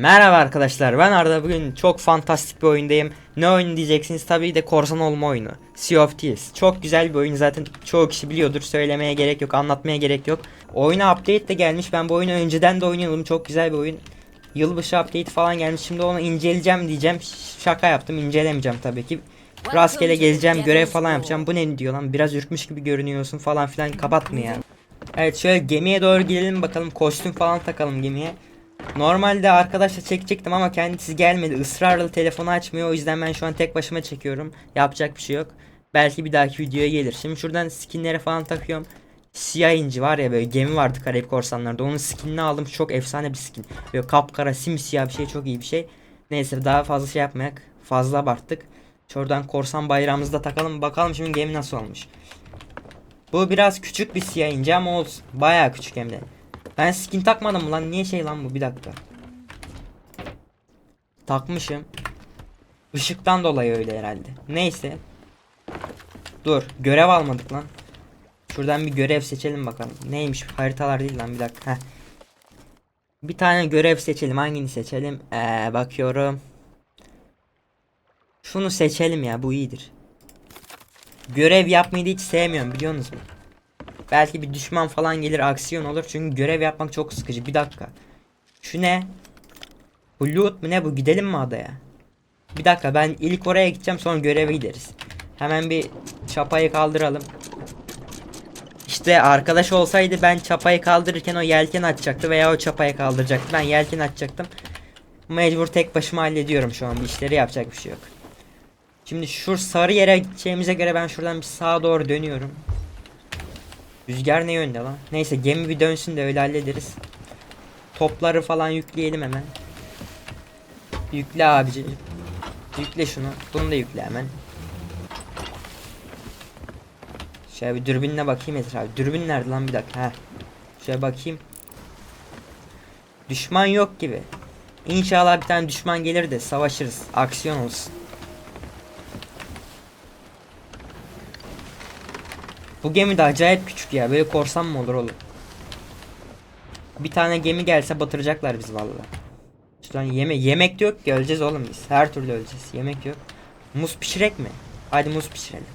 Merhaba arkadaşlar ben Arda bugün çok fantastik bir oyundayım. Ne oyun diyeceksiniz tabii de korsan olma oyunu. Sea of Thieves. Çok güzel bir oyun zaten çoğu kişi biliyordur. Söylemeye gerek yok anlatmaya gerek yok. Oyuna update de gelmiş ben bu oyunu önceden de oynuyordum çok güzel bir oyun. Yılbaşı update falan gelmiş şimdi onu inceleyeceğim diyeceğim. Şaka yaptım incelemeyeceğim tabii ki. Rastgele gezeceğim görev falan yapacağım. Bu ne diyor lan biraz ürkmüş gibi görünüyorsun falan filan kapatma. Evet şöyle gemiye doğru gidelim bakalım kostüm falan takalım gemiye. Normalde arkadaşla çekecektim ama kendisi gelmedi. Israrla telefonu açmıyor. O yüzden ben şu an tek başıma çekiyorum. Yapacak bir şey yok. Belki bir dahaki videoya gelir. Şimdi şuradan skinlere falan takıyorum. Siyah inci var ya böyle gemi vardı Karayip Korsanlar'da. Onun skinini aldım. Çok efsane bir skin. Böyle kapkara simsiyah bir şey çok iyi bir şey. Neyse daha fazla şey yapmayak. Fazla abarttık. Şuradan korsan bayrağımızı da takalım. Bakalım şimdi gemi nasıl olmuş. Bu biraz küçük bir siyah ince ama olsun. Bayağı küçük hem de. Ben skin takmadım lan. Niye şey lan bu? Bir dakika. Takmışım. Işıktan dolayı öyle herhalde. Neyse. Dur. Görev almadık lan. Şuradan bir görev seçelim bakalım. Neymiş? Haritalar değil lan bir dakika. Heh. Bir tane görev seçelim. Hangini seçelim? Ee, bakıyorum. Şunu seçelim ya. Bu iyidir. Görev yapmayı hiç sevmiyorum biliyorsunuz mu? Belki bir düşman falan gelir aksiyon olur. Çünkü görev yapmak çok sıkıcı. Bir dakika. Şu ne? Bu loot mu ne bu? Gidelim mi adaya? Bir dakika ben ilk oraya gideceğim sonra göreve gideriz. Hemen bir çapayı kaldıralım. İşte arkadaş olsaydı ben çapayı kaldırırken o yelken açacaktı veya o çapayı kaldıracaktı. Ben yelken açacaktım. Mecbur tek başıma hallediyorum şu an. Bir işleri yapacak bir şey yok. Şimdi şu sarı yere gideceğimize göre ben şuradan bir sağa doğru dönüyorum. Rüzgar ne yönde lan? Neyse gemi bir dönsün de öyle hallederiz. Topları falan yükleyelim hemen. Yükle abici. Yükle şunu. Bunu da yükle hemen. Şöyle bir dürbünle bakayım etrafa. Dürbün nerede lan bir dakika. Heh. Şöyle bakayım. Düşman yok gibi. İnşallah bir tane düşman gelir de savaşırız. Aksiyon olsun. Bu gemi de acayip küçük ya. Böyle korsan mı olur oğlum? Bir tane gemi gelse batıracaklar bizi vallahi. Şuradan yeme yemek yok ki öleceğiz oğlum biz. Her türlü öleceğiz. Yemek yok. Muz pişirek mi? Hadi muz pişirelim.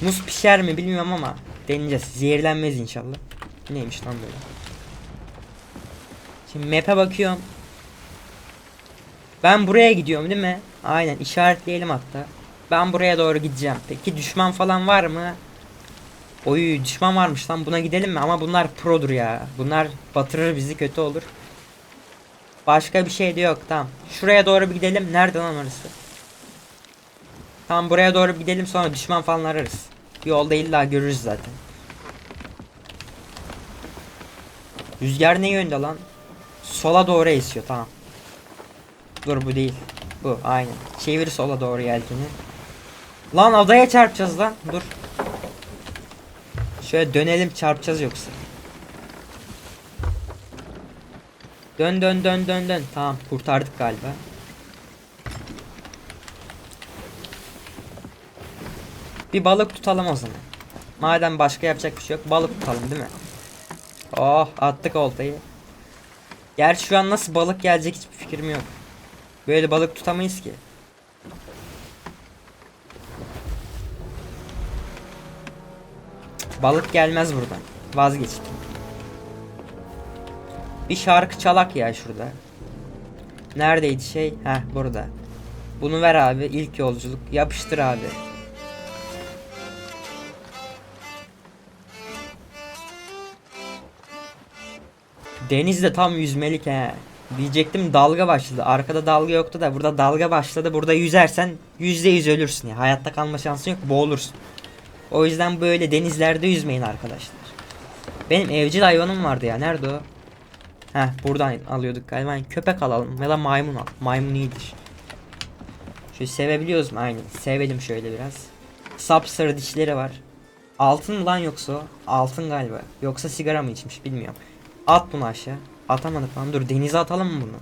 Muz pişer mi bilmiyorum ama deneyeceğiz. Zehirlenmez inşallah. Neymiş lan böyle? Şimdi map'e bakıyorum. Ben buraya gidiyorum değil mi? Aynen işaretleyelim hatta. Ben buraya doğru gideceğim. Peki düşman falan var mı? Oy düşman varmış lan buna gidelim mi? Ama bunlar produr ya. Bunlar batırır bizi kötü olur. Başka bir şey de yok tamam. Şuraya doğru bir gidelim. Nerede lan orası? Tamam buraya doğru bir gidelim sonra düşman falan ararız. Yolda illa görürüz zaten. Rüzgar ne yönde lan? Sola doğru esiyor tamam. Dur bu değil. Bu aynen. Çevir sola doğru yelkeni. Lan adaya çarpacağız lan. Dur. Şöyle dönelim çarpacağız yoksa. Dön dön dön dön dön. Tamam kurtardık galiba. Bir balık tutalım o zaman. Madem başka yapacak bir şey yok balık tutalım değil mi? Oh attık oltayı. Gerçi şu an nasıl balık gelecek hiçbir fikrim yok. Böyle balık tutamayız ki. Balık gelmez buradan. Vazgeçtim. Bir şarkı çalak ya şurada. Neredeydi şey? Heh burada. Bunu ver abi. ilk yolculuk. Yapıştır abi. Denizde tam yüzmelik he. Diyecektim dalga başladı. Arkada dalga yoktu da burada dalga başladı. Burada yüzersen yüzde yüz ölürsün ya. Hayatta kalma şansın yok. Boğulursun. O yüzden böyle denizlerde yüzmeyin arkadaşlar. Benim evcil hayvanım vardı ya. Nerede o? Heh buradan alıyorduk galiba. Yani köpek alalım ya da maymun al. Maymun iyidir. Şöyle sevebiliyoruz mu? Aynen. Sevelim şöyle biraz. Sapsarı dişleri var. Altın mı lan yoksa? Altın galiba. Yoksa sigara mı içmiş bilmiyorum. At bunu aşağı. Atamadık lan. Dur denize atalım mı bunu?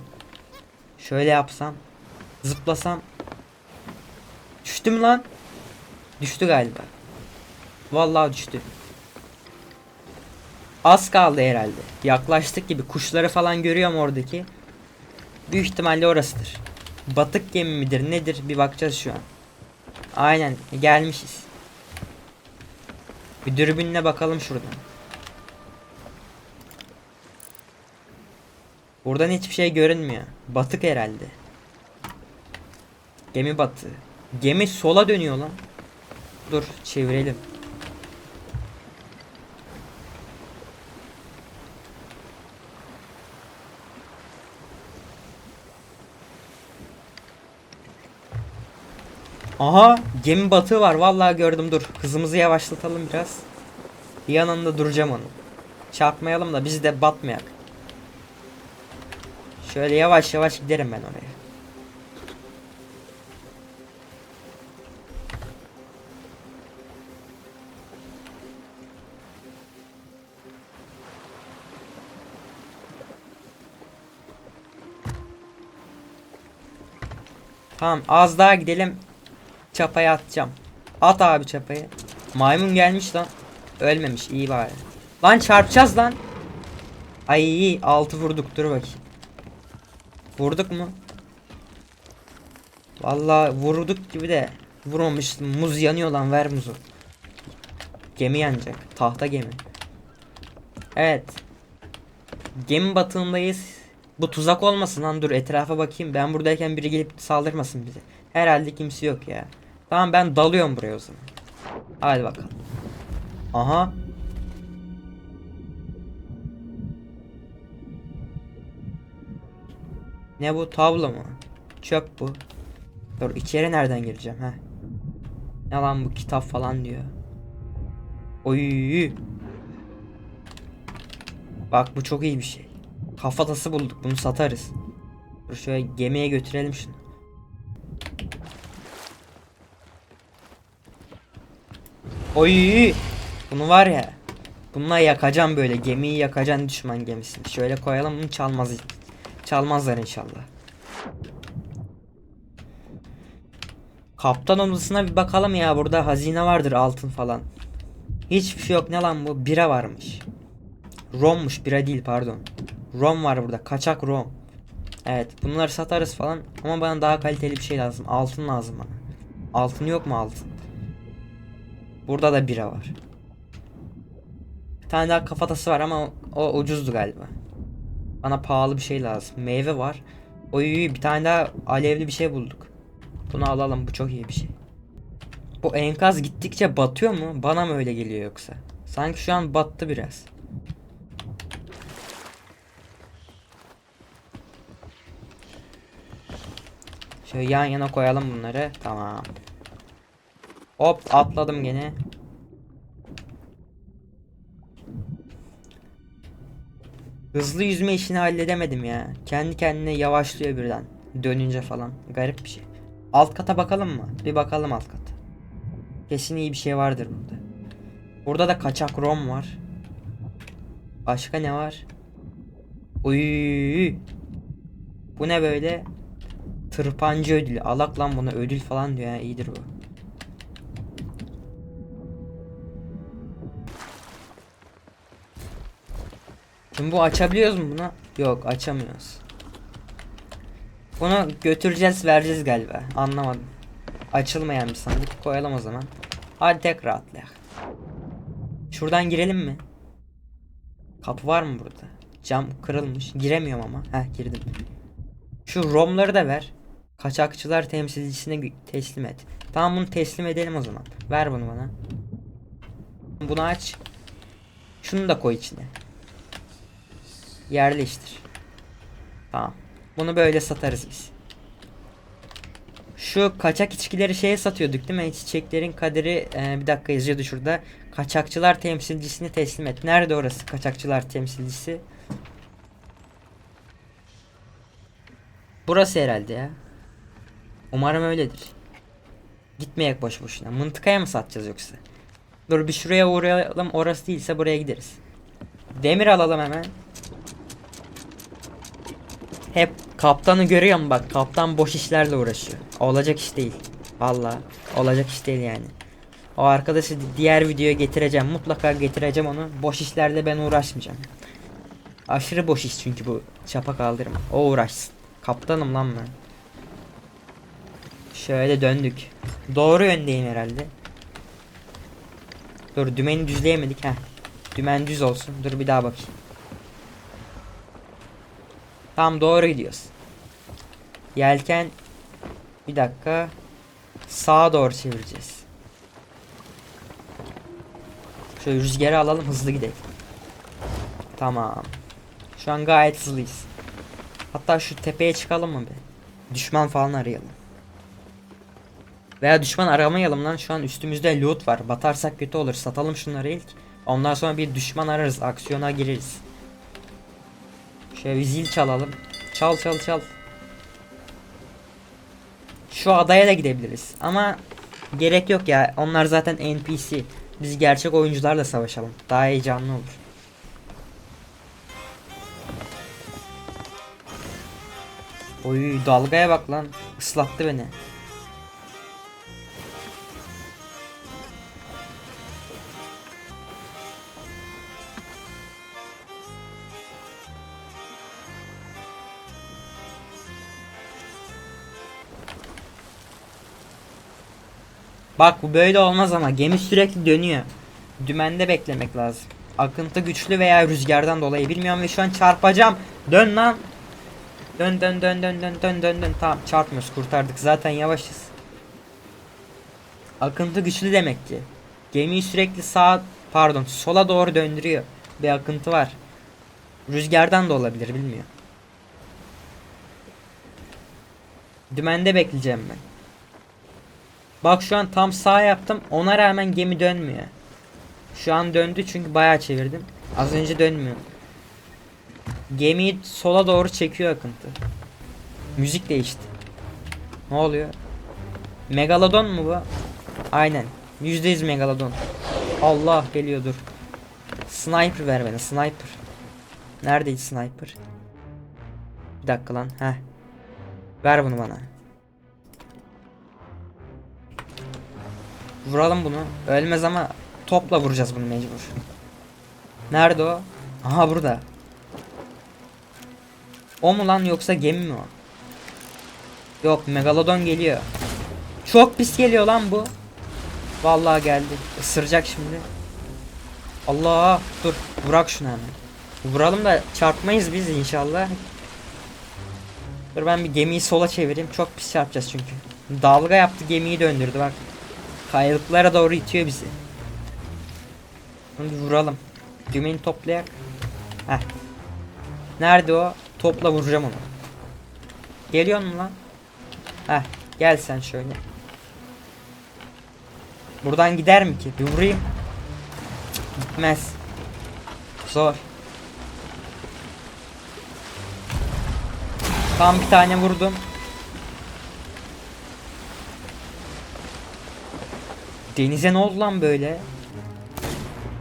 Şöyle yapsam. Zıplasam. Düştü mü lan? Düştü galiba. Vallahi düştü. Az kaldı herhalde. Yaklaştık gibi. Kuşları falan görüyorum oradaki. Büyük ihtimalle orasıdır. Batık gemi midir nedir bir bakacağız şu an. Aynen gelmişiz. Bir dürbünle bakalım şuradan. Buradan hiçbir şey görünmüyor. Batık herhalde. Gemi batı. Gemi sola dönüyor lan. Dur çevirelim. Aha gemi batığı var. Vallahi gördüm. Dur hızımızı yavaşlatalım biraz. Bir yanında duracağım onu. Çarpmayalım da biz de batmayak. Şöyle yavaş yavaş giderim ben oraya. Tamam az daha gidelim Çapaya atacağım. At abi çapayı. Maymun gelmiş lan. Ölmemiş iyi bari. Lan çarpacağız lan. Ay iyi altı vurduk dur bakayım. Vurduk mu? Vallahi vurduk gibi de vurmamış. Muz yanıyor lan ver muzu. Gemi yanacak. Tahta gemi. Evet. Gemi batığındayız. Bu tuzak olmasın lan dur etrafa bakayım. Ben buradayken biri gelip saldırmasın bize. Herhalde kimse yok ya. Tamam ben dalıyorum buraya o zaman. Hadi bakalım. Aha. Ne bu tablo mu? Çöp bu. Dur içeri nereden gireceğim ha? Ne lan bu kitap falan diyor. Oy. Bak bu çok iyi bir şey. Kafatası bulduk bunu satarız. Dur şöyle gemiye götürelim şunu. Oy! Bunu var ya. Bununla yakacağım böyle. Gemiyi yakacaksın düşman gemisini. Şöyle koyalım bunu çalmaz. Çalmazlar inşallah. Kaptan odasına bir bakalım ya. Burada hazine vardır altın falan. Hiçbir şey yok. Ne lan bu? Bira varmış. Rommuş. Bira değil pardon. Rom var burada. Kaçak rom. Evet. Bunları satarız falan. Ama bana daha kaliteli bir şey lazım. Altın lazım bana. Altın yok mu altın? Burada da bira var. Bir tane daha kafatası var ama o ucuzdu galiba. Bana pahalı bir şey lazım. Meyve var. Oy bir tane daha alevli bir şey bulduk. Bunu alalım bu çok iyi bir şey. Bu enkaz gittikçe batıyor mu? Bana mı öyle geliyor yoksa? Sanki şu an battı biraz. Şöyle yan yana koyalım bunları. Tamam. Hop atladım gene. Hızlı yüzme işini halledemedim ya. Kendi kendine yavaşlıyor birden. Dönünce falan. Garip bir şey. Alt kata bakalım mı? Bir bakalım alt kata. Kesin iyi bir şey vardır burada. Burada da kaçak rom var. Başka ne var? Uy. Bu ne böyle? Tırpancı ödülü. Alak buna ödül falan diyor ya. İyidir bu. Şimdi bu açabiliyoruz mu bunu? Yok açamıyoruz. Bunu götüreceğiz vereceğiz galiba. Anlamadım. Açılmayan bir sandık koyalım o zaman. Hadi tekrar atlayak. Şuradan girelim mi? Kapı var mı burada? Cam kırılmış. Giremiyorum ama. Heh girdim. Şu romları da ver. Kaçakçılar temsilcisine teslim et. Tamam bunu teslim edelim o zaman. Ver bunu bana. Bunu aç. Şunu da koy içine. Yerleştir. Tamam. Bunu böyle satarız biz. Şu kaçak içkileri şeye satıyorduk değil mi? Çiçeklerin kaderi e, bir dakika yazıyordu şurada. Kaçakçılar temsilcisini teslim et. Nerede orası kaçakçılar temsilcisi? Burası herhalde ya. Umarım öyledir. Gitmeyek boş boşuna. Mıntıkaya mı satacağız yoksa? Dur bir şuraya uğrayalım. Orası değilse buraya gideriz. Demir alalım hemen. Hep kaptanı görüyorum bak. Kaptan boş işlerle uğraşıyor. Olacak iş değil. Valla olacak iş değil yani. O arkadaşı di- diğer videoya getireceğim. Mutlaka getireceğim onu. Boş işlerle ben uğraşmayacağım. Aşırı boş iş çünkü bu çapa kaldırma. O uğraşsın. Kaptanım lan ben. Şöyle döndük. Doğru yöndeyim herhalde. Dur dümeni düzleyemedik ha. Dümen düz olsun. Dur bir daha bakayım. Tam doğru gidiyoruz. Yelken bir dakika sağa doğru çevireceğiz. Şöyle rüzgarı alalım hızlı gidelim. Tamam. Şu an gayet hızlıyız. Hatta şu tepeye çıkalım mı be? Düşman falan arayalım. Veya düşman aramayalım lan şu an üstümüzde loot var. Batarsak kötü olur. Satalım şunları ilk. Ondan sonra bir düşman ararız. Aksiyona gireriz. Şöyle bir zil çalalım. Çal çal çal. Şu adaya da gidebiliriz. Ama gerek yok ya. Onlar zaten NPC. Biz gerçek oyuncularla savaşalım. Daha heyecanlı olur. Oy dalgaya bak lan. Islattı beni. Bak bu böyle olmaz ama gemi sürekli dönüyor. Dümende beklemek lazım. Akıntı güçlü veya rüzgardan dolayı bilmiyorum ve şu an çarpacağım. Dön lan. Dön dön dön dön dön dön dön dön. Tamam çarpmıyoruz kurtardık zaten yavaşız. Akıntı güçlü demek ki. Gemiyi sürekli sağa pardon sola doğru döndürüyor. Bir akıntı var. Rüzgardan da olabilir bilmiyorum. Dümende bekleyeceğim ben. Bak şu an tam sağ yaptım. Ona rağmen gemi dönmüyor. Şu an döndü çünkü bayağı çevirdim. Az önce dönmüyor. Gemiyi sola doğru çekiyor akıntı. Müzik değişti. Ne oluyor? Megalodon mu bu? Aynen. %100 megalodon. Allah geliyor dur. Sniper ver bana sniper. Neredeydi sniper? Bir dakika lan. Heh. Ver bunu bana. Vuralım bunu. Ölmez ama topla vuracağız bunu mecbur. Nerede o? Aha burada. O mu lan yoksa gemi mi o? Yok megalodon geliyor. Çok pis geliyor lan bu. Vallahi geldi. Isıracak şimdi. Allah dur vurak şunu hemen. Vuralım da çarpmayız biz inşallah. Dur ben bir gemiyi sola çevireyim. Çok pis çarpacağız çünkü. Dalga yaptı gemiyi döndürdü bak. Kayalıklara doğru itiyor bizi. Bunu vuralım. Dümeni toplayak. Heh. Nerede o? Topla vuracağım onu. Geliyor mu lan? Heh. Gel sen şöyle. Buradan gider mi ki? Bir vurayım. Gitmez. Zor. Tam bir tane vurdum. Denize ne oldu lan böyle?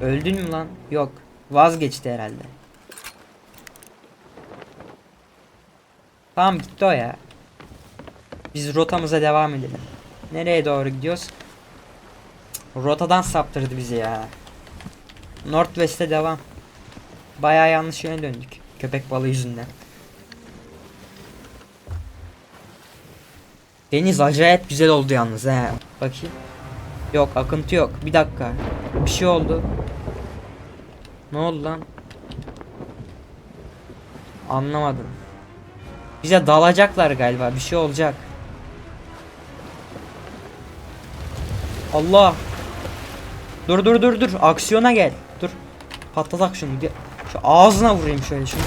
Öldün mü lan? Yok. Vazgeçti herhalde. Tamam gitti o ya. Biz rotamıza devam edelim. Nereye doğru gidiyoruz? Rotadan saptırdı bizi ya. Northwest'e devam. Bayağı yanlış yöne döndük. Köpek balığı yüzünden. Deniz acayip güzel oldu yalnız he. Bakayım. Yok akıntı yok. Bir dakika. Bir şey oldu. Ne oldu lan? Anlamadım. Bize dalacaklar galiba. Bir şey olacak. Allah. Dur dur dur dur. Aksiyona gel. Dur. Patlatak şunu. Şu ağzına vurayım şöyle şunu.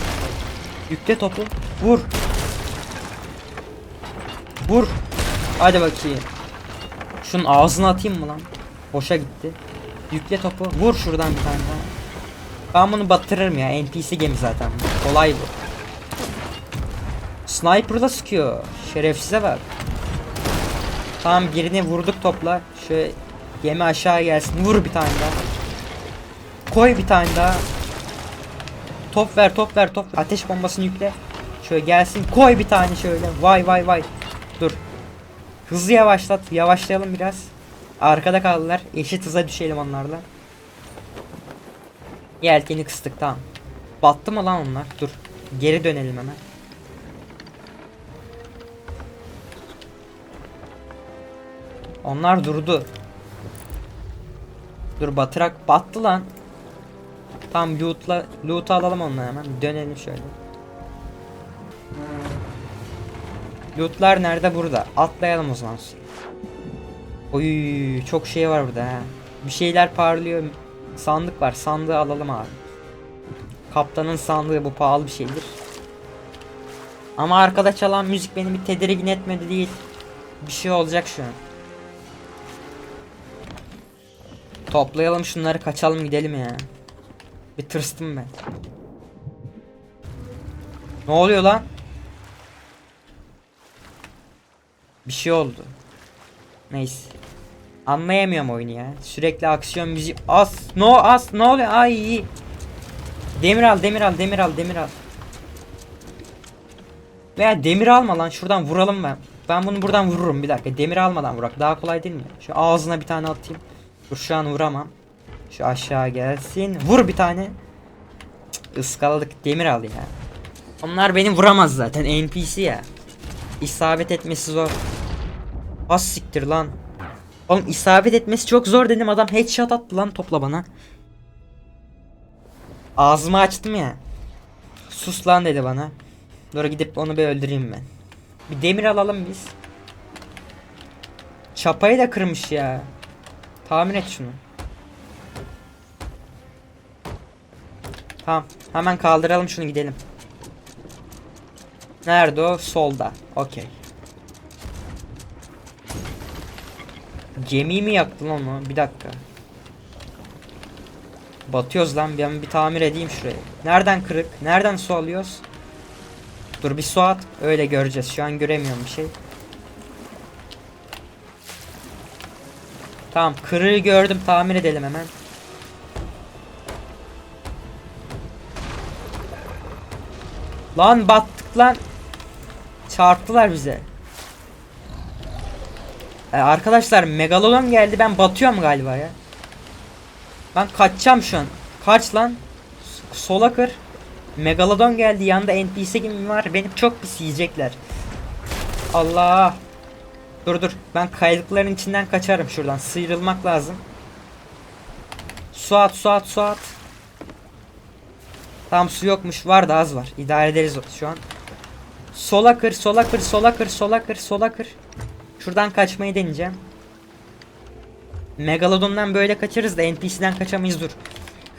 Yükle topu. Vur. Vur. Hadi bakayım. Şunun ağzına atayım mı lan? Boşa gitti. Yükle topu. Vur şuradan bir tane daha. Ben bunu batırırım ya. NPC gemi zaten. Kolay bu. Sniper'la sıkıyor. Şerefsize bak. Tamam birini vurduk topla. Şöyle gemi aşağı gelsin. Vur bir tane daha. Koy bir tane daha. Top ver top ver top. Ateş bombasını yükle. Şöyle gelsin. Koy bir tane şöyle. Vay vay vay. Dur. Hızlı yavaşlat. Yavaşlayalım biraz. Arkada kaldılar. Eşit hıza düşelim onlarla. Yelkeni kıstık tamam. Battı mı lan onlar? Dur. Geri dönelim hemen. Onlar durdu. Dur batırak battı lan. Tam loot'la loot'u alalım onları hemen. Dönelim şöyle. Loot'lar nerede? Burada. Atlayalım o zaman. Oy çok şey var burada ha. Bir şeyler parlıyor. Sandık var. Sandığı alalım abi. Kaptanın sandığı bu pahalı bir şeydir. Ama arkada çalan müzik beni bir tedirgin etmedi değil. Bir şey olacak şu an. Toplayalım şunları kaçalım gidelim ya. Bir tırstım ben. Ne oluyor lan? Bir şey oldu. Neyse. Anlayamıyorum oyunu ya. Sürekli aksiyon müziği. As. No as. Ne oluyor? Ay. Demir al, demir al, demir al, demir al. Veya demir alma lan. Şuradan vuralım ben. Ben bunu buradan vururum bir dakika. Demir almadan vurak. Daha kolay değil mi? Şu ağzına bir tane atayım. Dur şu an vuramam. Şu aşağı gelsin. Vur bir tane. Cık, Iskaladık. Demir al ya. Onlar beni vuramaz zaten. NPC ya. İsabet etmesi zor. Az siktir lan. Oğlum isabet etmesi çok zor dedim adam headshot attı lan topla bana. Ağzımı açtım ya. Sus lan dedi bana. Dur gidip onu bir öldüreyim ben. Bir demir alalım biz. Çapayı da kırmış ya. Tamir et şunu. Tamam. Hemen kaldıralım şunu gidelim. Nerede o? Solda. Okey. Gemiyi mi yaktın onu? Bir dakika. Batıyoruz lan. Ben bir tamir edeyim şurayı. Nereden kırık? Nereden su alıyoruz? Dur bir su at. Öyle göreceğiz. Şu an göremiyorum bir şey. Tamam kırığı gördüm. Tamir edelim hemen. Lan battık lan. Çarptılar bize. Ee, arkadaşlar megalodon geldi ben batıyorum galiba ya. Ben kaçacağım şu an. Kaç lan. Sola kır. Megalodon geldi yanında NPC gibi var. Beni çok pis yiyecekler. Allah. Dur dur. Ben kayalıkların içinden kaçarım şuradan. Sıyrılmak lazım. Su at su at su at. Tam su yokmuş. Var da az var. İdare ederiz şu an. Sola kır, sola kır, sola kır, sola kır, sola kır. Şuradan kaçmayı deneyeceğim. Megalodon'dan böyle kaçarız da NPC'den kaçamayız dur.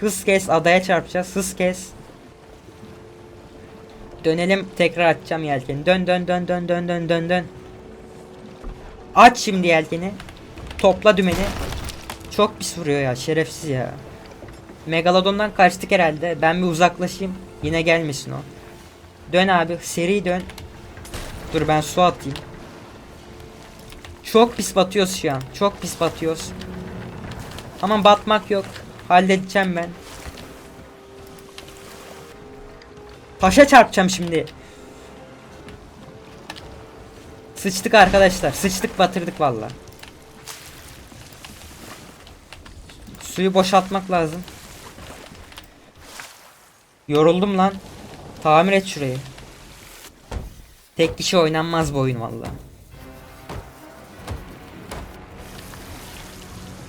Hız kes, adaya çarpacağız. Hız kes. Dönelim, tekrar açacağım yelkeni. Dön dön dön dön dön dön dön dön. Aç şimdi yelkeni. Topla dümeni. Çok pis vuruyor ya, şerefsiz ya. Megalodon'dan kaçtık herhalde. Ben bir uzaklaşayım. Yine gelmesin o. Dön abi, seri dön. Dur ben su atayım. Çok pis batıyoruz şu an. Çok pis batıyoruz. Ama batmak yok. Halledeceğim ben. Taşa çarpacağım şimdi. Sıçtık arkadaşlar. Sıçtık batırdık valla. Suyu boşaltmak lazım. Yoruldum lan. Tamir et şurayı. Tek kişi oynanmaz bu oyun valla.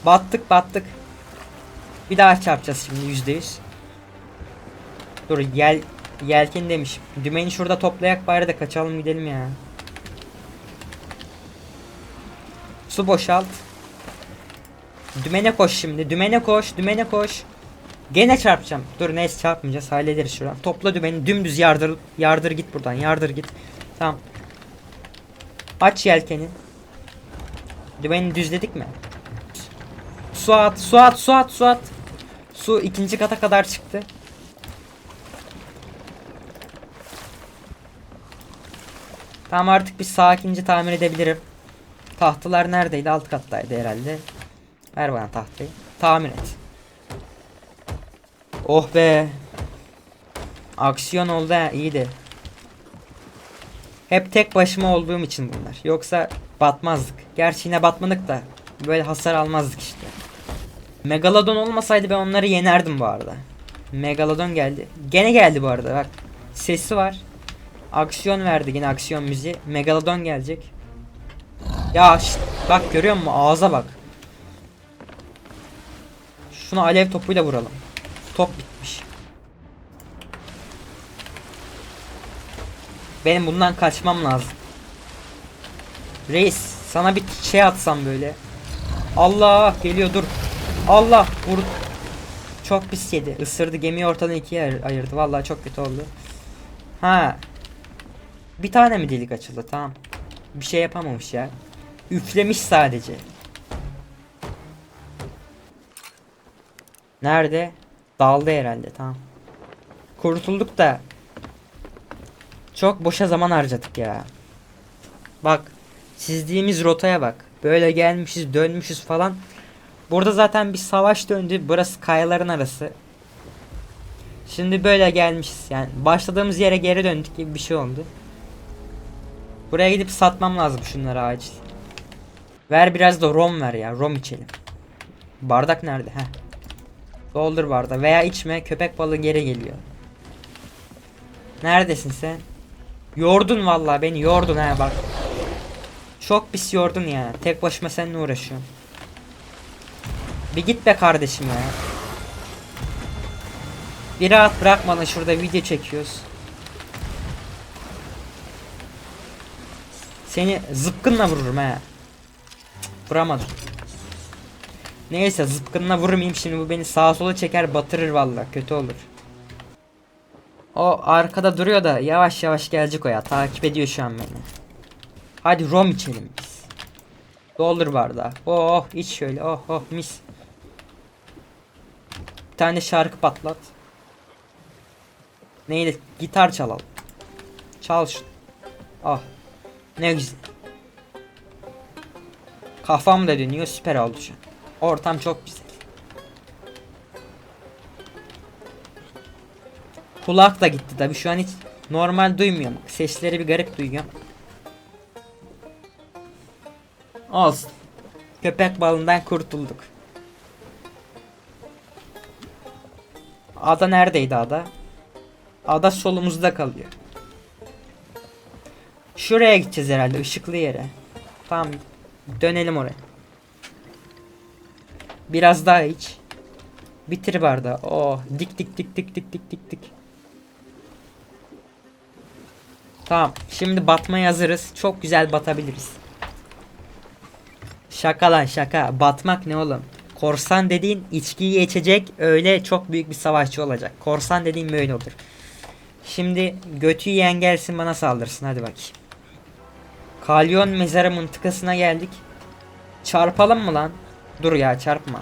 Battık battık. Bir daha çarpacağız şimdi yüzde yüz. Dur yel yelken demiş. Dümeni şurada toplayak bari de kaçalım gidelim ya. Su boşalt. Dümene koş şimdi. Dümene koş. Dümene koş. Gene çarpacağım. Dur neyse çarpmayacağız. Hallederiz şuradan. Topla dümeni. Dümdüz yardır. Yardır git buradan. Yardır git. Tamam. Aç yelkeni. Dümeni düzledik mi? Su at, su at, su at, su at. Su ikinci kata kadar çıktı. Tamam artık bir sakince tamir edebilirim. Tahtalar neredeydi? Alt kattaydı herhalde. Ver bana tahtayı. Tamir et. Oh be. Aksiyon oldu ha iyiydi. Hep tek başıma olduğum için bunlar. Yoksa batmazdık. Gerçi yine batmadık da. böyle hasar almazdık işte. Megalodon olmasaydı ben onları yenerdim bu arada. Megalodon geldi. Gene geldi bu arada bak. Sesi var. Aksiyon verdi yine aksiyon müziği. Megalodon gelecek. Ya şşt, bak görüyor musun ağza bak. Şunu alev topuyla vuralım. Top bitmiş. Benim bundan kaçmam lazım. Reis sana bir şey atsam böyle. Allah geliyor dur. Allah vur. Çok pis yedi. Isırdı gemiyi ortadan ikiye ayır- ayırdı. Vallahi çok kötü oldu. Ha. Bir tane mi delik açıldı? Tamam. Bir şey yapamamış ya. Üflemiş sadece. Nerede? Daldı herhalde. Tamam. Kurtulduk da çok boşa zaman harcadık ya. Bak çizdiğimiz rotaya bak. Böyle gelmişiz dönmüşüz falan. Burada zaten bir savaş döndü. Burası kayaların arası. Şimdi böyle gelmişiz. Yani başladığımız yere geri döndük gibi bir şey oldu. Buraya gidip satmam lazım şunları acil. Ver biraz da rom ver ya. Rom içelim. Bardak nerede? Heh. Doldur bardağı. Veya içme. Köpek balığı geri geliyor. Neredesin sen? Yordun vallahi beni yordun ha bak. Çok pis yordun ya. Tek başıma seninle uğraşıyorum. Bir git be kardeşim ya. Bir rahat bırak bana şurada video çekiyoruz. Seni zıpkınla vururum. Cık, Vuramadım. Neyse zıpkınla vurmayayım şimdi bu beni sağa sola çeker batırır vallahi kötü olur. O arkada duruyor da yavaş yavaş gelecek o ya takip ediyor şu an beni. Hadi rom içelim biz. Doldur bardağı. Oh iç şöyle oh oh mis. Bir tane şarkı patlat. Neydi? Gitar çalalım. Çal şunu. Ah. Ne güzel. Kafam da dönüyor süper oldu şu an. Ortam çok güzel. Kulak da gitti tabi şu an hiç normal duymuyorum. Sesleri bir garip duyuyorum. Olsun. Köpek balından kurtulduk. Ada neredeydi ada? Ada solumuzda kalıyor. Şuraya gideceğiz herhalde ışıklı yere. Tamam. Dönelim oraya. Biraz daha iç. Bitir bardağı. Oh, dik dik dik dik dik dik dik dik. Tamam. Şimdi batmaya hazırız. Çok güzel batabiliriz. Şaka lan şaka. Batmak ne oğlum? Korsan dediğin içkiyi içecek öyle çok büyük bir savaşçı olacak. Korsan dediğin böyle olur. Şimdi götü yiyen gelsin bana saldırsın hadi bakayım. Kalyon mezarı mıntıkasına geldik. Çarpalım mı lan? Dur ya çarpma.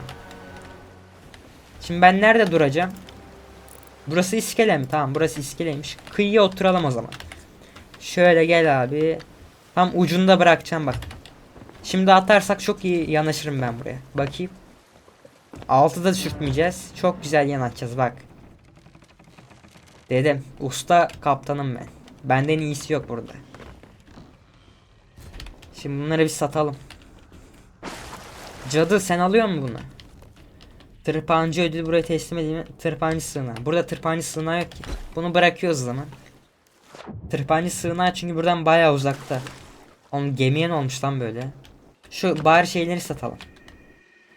Şimdi ben nerede duracağım? Burası iskele mi? Tamam burası iskeleymiş. Kıyıya oturalım o zaman. Şöyle gel abi. Tam ucunda bırakacağım bak. Şimdi atarsak çok iyi yanaşırım ben buraya. Bakayım. Altı da düşürtmeyeceğiz. Çok güzel yanaşacağız bak. Dedim. Usta kaptanım ben. Benden iyisi yok burada. Şimdi bunları bir satalım. Cadı sen alıyor musun bunu? Tırpancı ödülü buraya teslim edeyim. Tırpancı sığınağı. Burada tırpancı sığınağı yok ki. Bunu bırakıyoruz o zaman. Tırpancı sığınağı çünkü buradan bayağı uzakta. Onun gemiyen olmuş lan böyle. Şu bari şeyleri satalım.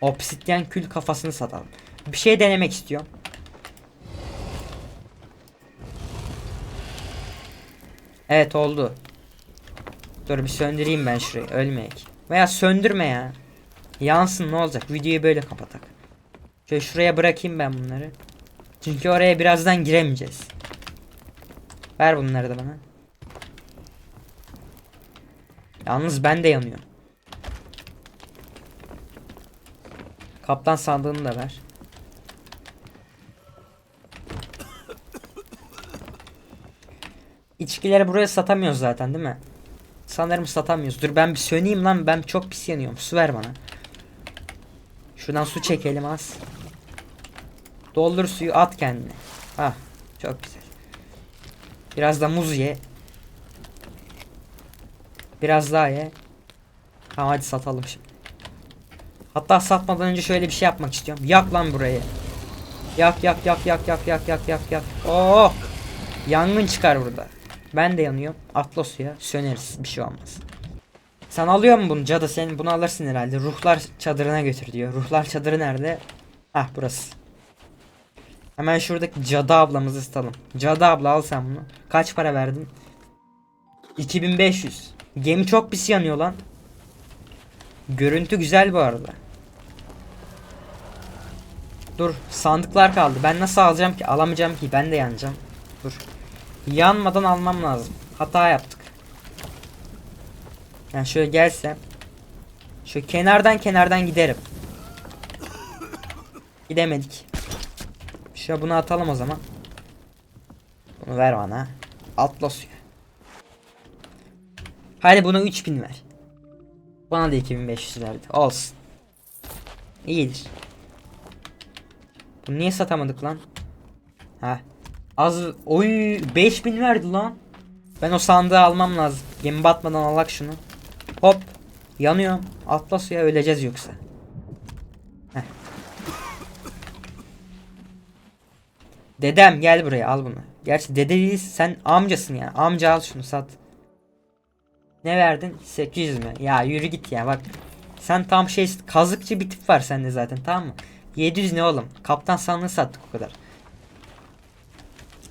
Obsidyen kül kafasını satalım. Bir şey denemek istiyorum. Evet oldu. Dur bir söndüreyim ben şurayı ölmeyek. Veya söndürme ya. Yansın ne olacak videoyu böyle kapatak. Şöyle şuraya bırakayım ben bunları. Çünkü oraya birazdan giremeyeceğiz. Ver bunları da bana. Yalnız ben de yanıyorum. Kaptan sandığını da ver. İçkileri buraya satamıyoruz zaten değil mi? Sanırım satamıyoruz. Dur ben bir söneyim lan. Ben çok pis yanıyorum. Su ver bana. Şuradan su çekelim az. Doldur suyu at kendine. Ah çok güzel. Biraz da muz ye. Biraz daha ye. Tamam hadi satalım şimdi. Hatta satmadan önce şöyle bir şey yapmak istiyorum. Yak lan burayı. Yak yak yak yak yak yak yak yak yak. Oo! Yangın çıkar burada. Ben de yanıyorum. Atla suya söneriz. Bir şey olmaz. Sen alıyor musun bunu cadı? Sen bunu alırsın herhalde. Ruhlar çadırına götür diyor. Ruhlar çadırı nerede? Hah burası. Hemen şuradaki cadı ablamızı ısıtalım. Cadı abla al sen bunu. Kaç para verdin? 2500. Gemi çok pis yanıyor lan. Görüntü güzel bu arada. Dur sandıklar kaldı. Ben nasıl alacağım ki? Alamayacağım ki. Ben de yanacağım. Dur. Yanmadan almam lazım. Hata yaptık. Yani şöyle gelsem. Şu kenardan kenardan giderim. Gidemedik. Şöyle bunu atalım o zaman. Bunu ver bana. Atla suya. Hadi buna 3000 ver. Bana da 2500 verdi. Olsun. İyidir. Bunu niye satamadık lan? Ha. Az oy 5000 verdi lan. Ben o sandığı almam lazım. Gemi batmadan alak şunu. Hop. Yanıyorum. Atla suya öleceğiz yoksa. Heh. Dedem gel buraya al bunu. Gerçi dede değiliz sen amcasın ya. Amca al şunu sat. Ne verdin? 800 mü? Ya yürü git ya bak. Sen tam şey kazıkçı bir tip var sende zaten tamam mı? 700 ne oğlum? Kaptan sandığı sattık o kadar.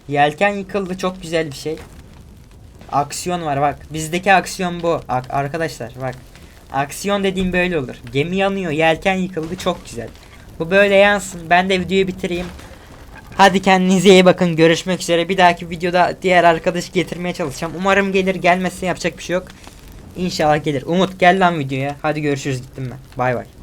Yelken yıkıldı çok güzel bir şey. Aksiyon var bak. Bizdeki aksiyon bu. Ak- arkadaşlar bak. Aksiyon dediğim böyle olur. Gemi yanıyor, yelken yıkıldı çok güzel. Bu böyle yansın. Ben de videoyu bitireyim. Hadi kendinize iyi bakın. Görüşmek üzere. Bir dahaki videoda diğer arkadaşı getirmeye çalışacağım. Umarım gelir. Gelmezse yapacak bir şey yok. İnşallah gelir. Umut gel lan videoya. Hadi görüşürüz gittim ben. Bay bay.